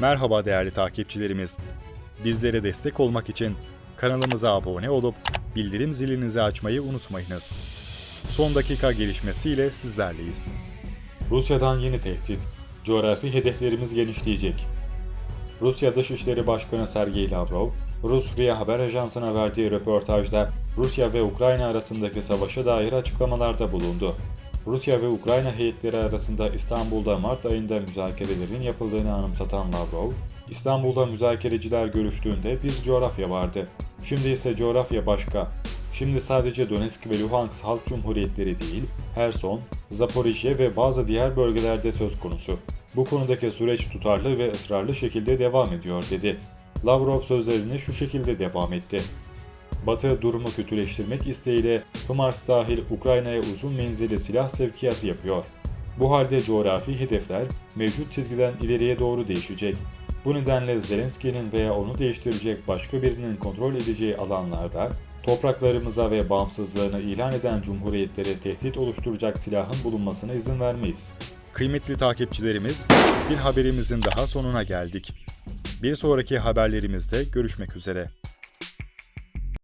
Merhaba değerli takipçilerimiz. Bizlere destek olmak için kanalımıza abone olup bildirim zilinizi açmayı unutmayınız. Son dakika gelişmesiyle sizlerleyiz. Rusya'dan yeni tehdit. Coğrafi hedeflerimiz genişleyecek. Rusya Dışişleri Başkanı Sergey Lavrov, Rus RIA Haber Ajansı'na verdiği röportajda Rusya ve Ukrayna arasındaki savaşa dair açıklamalarda bulundu. Rusya ve Ukrayna heyetleri arasında İstanbul'da Mart ayında müzakerelerin yapıldığını anımsatan Lavrov, İstanbul'da müzakereciler görüştüğünde bir coğrafya vardı. Şimdi ise coğrafya başka. Şimdi sadece Donetsk ve Luhansk Halk Cumhuriyetleri değil, Herson, Zaporijye ve bazı diğer bölgelerde söz konusu. Bu konudaki süreç tutarlı ve ısrarlı şekilde devam ediyor dedi. Lavrov sözlerine şu şekilde devam etti. Batı durumu kötüleştirmek isteğiyle Hımars dahil Ukrayna'ya uzun menzilli silah sevkiyatı yapıyor. Bu halde coğrafi hedefler mevcut çizgiden ileriye doğru değişecek. Bu nedenle Zelenski'nin veya onu değiştirecek başka birinin kontrol edeceği alanlarda topraklarımıza ve bağımsızlığını ilan eden cumhuriyetlere tehdit oluşturacak silahın bulunmasına izin vermeyiz. Kıymetli takipçilerimiz, bir haberimizin daha sonuna geldik. Bir sonraki haberlerimizde görüşmek üzere.